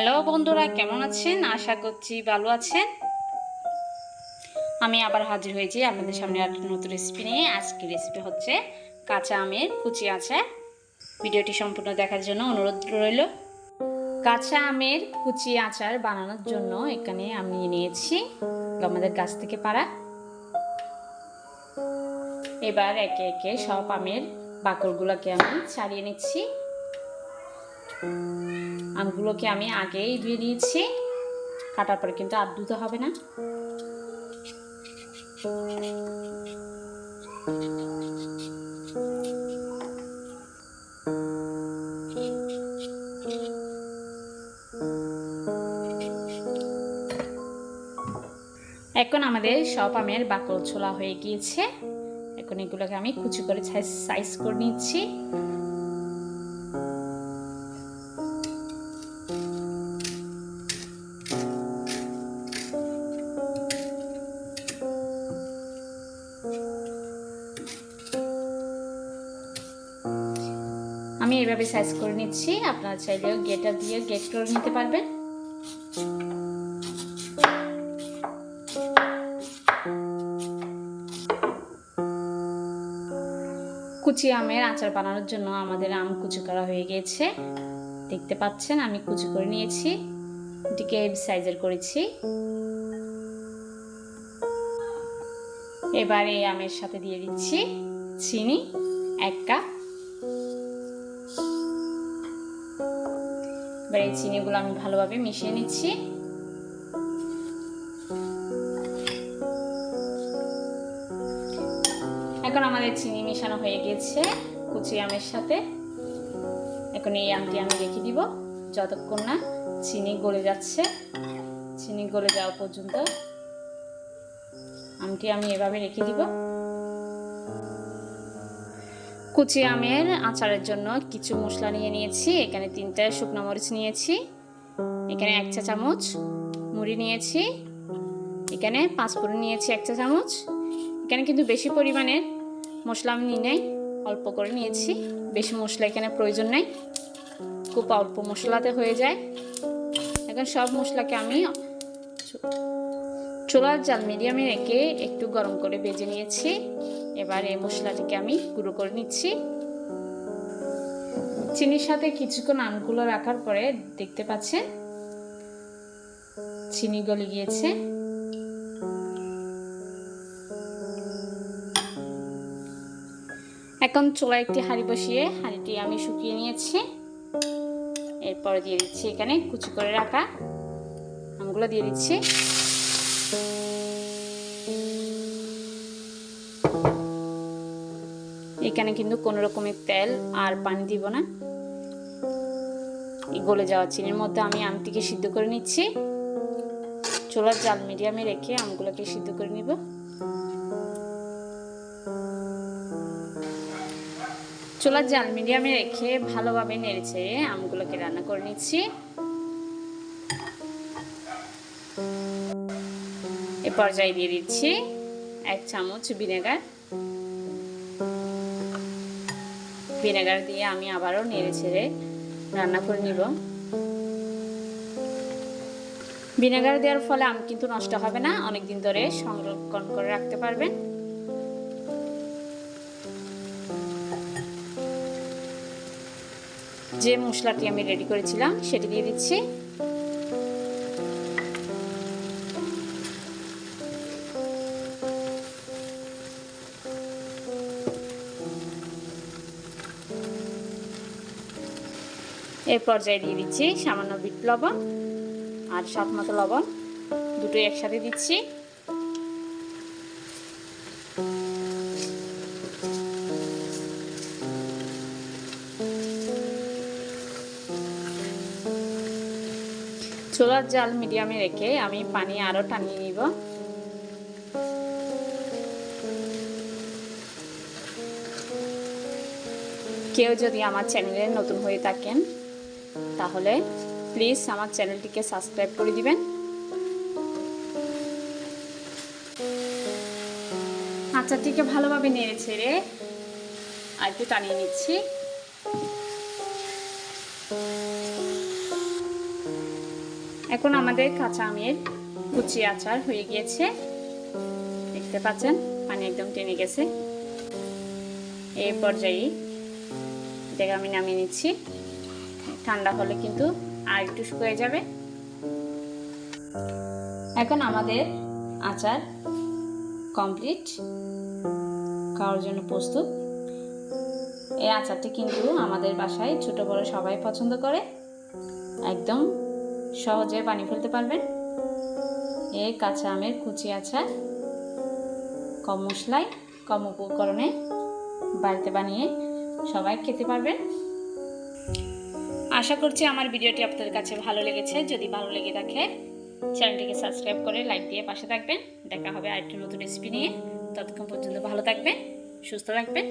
Hello বন্ধুরা, কেমন আছেন? আশা করছি ভালো আছেন। আমি আবার হাজির হয়েছি আপনাদের সামনে আর নতুন রেসিপি নিয়ে। আজকে রেসিপি হচ্ছে কাঁচা আমের কুচি আচার ভিডিওটি সম্পূর্ণ দেখার জন্য অনুরোধ রইল। কাঁচা আমের কুচি আচার বানানোর জন্য এখানে আমি নিয়েছি আমাদের গাছ থেকে পাড়া। এবার একে একে সব আমের বাকড়গুলোকে আমি ছাড়িয়ে নিচ্ছি। আমগুলোকে আমি আগেই ধুয়ে নিয়েছি। কাটার পরে কিন্তু আর ধুতে হবে না। এখন আমাদের সব আমের বাকল ছোলা হয়ে গিয়েছে। এখন এগুলোকে আমি কুচি করে সাইজ করে নিচ্ছি। আমি এইভাবে সাইজ করে নিচ্ছি। আপনারা চাইলেও গেটার দিয়ে গেট করে নিতে পারবেন। কুচি আমের আচার বানানোর জন্য আমাদের আম কুচি করা হয়ে গিয়েছে দেখতে পাচ্ছেন, আমি কুচি করে নিয়েছি। এটিকে সাইজের করেছি। এবারে আমের সাথে দিয়ে দিচ্ছি চিনি, এক কাপ এবার এই চিনিগুলো আমি ভালোভাবে মিশিয়ে নিচ্ছি। এখন আমাদের চিনি মেশানো হয়ে গেছে কুচি আমের সাথে। এখন এই আমটি আমি রেখে দিব, যতক্ষণ না চিনি গলে যাচ্ছে। চিনি গলে যাওয়া পর্যন্ত আমটি আমি এভাবে রেখে দিব। কুচি আমের আচারের জন্য কিছু মশলা নিয়ে নিয়েছি। এখানে তিনটা শুকনো মরিচ নিয়েছি। এখানে এক চা চামচ মুড়ি নিয়েছি। এখানে পাঁচফোড়ন নিয়েছি এক চা চামচ। এখানে কিন্তু বেশি পরিমাণের মশলা আমি নিই নাই, অল্প করে নিয়েছি। বেশি মশলা এখানে প্রয়োজন নেই। খুব অল্প মশলাতে হয়ে যায়। এখন সব মশলাকে আমি চোলার জাল মিডিয়ামে রেখে একটু গরম করে ভেজে নিয়েছি। এবার এই মশলাটিকে আমি গুঁড়ো করে নিচ্ছি। চিনির সাথে কিছুক্ষণ আমগুলো রাখার পরে দেখতে পাচ্ছেন, চিনি গলে গিয়েছে। এখন চোলা একটি হাঁড়ি বসিয়ে হাঁড়িটি আমি শুকিয়ে নিয়েছি। এরপরে দিয়ে দিচ্ছি এখানে কুচি করে রাখা আমগুলো দিয়ে দিচ্ছি। এখানে কিন্তু কোনো রকমের তেল আর পানি দিব না। এই গলে যাওয়া চিনির মধ্যে আমি আমটিকে সিদ্ধ করে নিচ্ছি। চোলার জাল মিডিয়ামে রেখে আমগুলোকে সিদ্ধ করে নিব। চোলার জাল মিডিয়ামে রেখে ভালোভাবে নেড়ে ছেড়ে আমগুলোকে রান্না করে নিচ্ছি। এ পর্যায়ে দিয়ে দিচ্ছি এক চামচ ভিনেগার। ভিনেগার দিয়ে আমি আবারও নেড়ে ছেড়ে রান্না করে নিব। ভিনেগার দেওয়ার ফলে আম কিন্তু নষ্ট হবে না অনেক দিন ধরে সংরক্ষণ করে রাখতে পারবেন। যে মশলাটি আমি রেডি করেছিলাম, সেটি দিয়ে দিচ্ছি। এর পর্যায়ে দিয়ে দিচ্ছি সামান্য বিট লবণ আর স্বাদ মতো লবণ। দুটোই একসাথে দিচ্ছি। চোলার জাল মিডিয়ামে রেখে আমি পানি আরও টানিয়ে নিব। কেউ যদি আমার চ্যানেলে নতুন হয়ে থাকেন তাহলে প্লিজ আমার চ্যানেলটিকে সাবস্ক্রাইব করে দিবেন। আচারটিকে ভালোভাবে নেড়ে ছেড়ে আর একটু টানিয়ে নিচ্ছি। এখন আমাদের কাঁচা আমের কুচি আচার হয়ে গিয়েছে। দেখতে পাচ্ছেন, পানি একদম টেনে গেছে। এই পর্যায়ে এটাকে আমি নামিয়ে নিচ্ছি। ঠান্ডা হলে কিন্তু আর একটু শুকিয়ে যাবে। এখন আমাদের আচার কমপ্লিট খাওয়ার জন্য প্রস্তুত। এই আচারটি কিন্তু আমাদের বাসায় ছোট বড় সবাই পছন্দ করে। একদম সহজে বানিয়ে ফেলতে পারবেন। এই কাঁচা আমের কুচি আচার। কম মশলায়, কম উপকরণে বাড়িতে বানিয়ে সবাই খেতে পারবেন। আশা করছি আমার ভিডিওটি আপনাদের কাছে ভালো লেগেছে। যদি ভালো লেগে থাকে, চ্যানেলটিকে সাবস্ক্রাইব করে লাইক দিয়ে পাশে থাকবেন। দেখা হবে আরেকটি নতুন রেসিপি নিয়ে। ততক্ষণ পর্যন্ত ভালো থাকবেন, সুস্থ থাকবেন।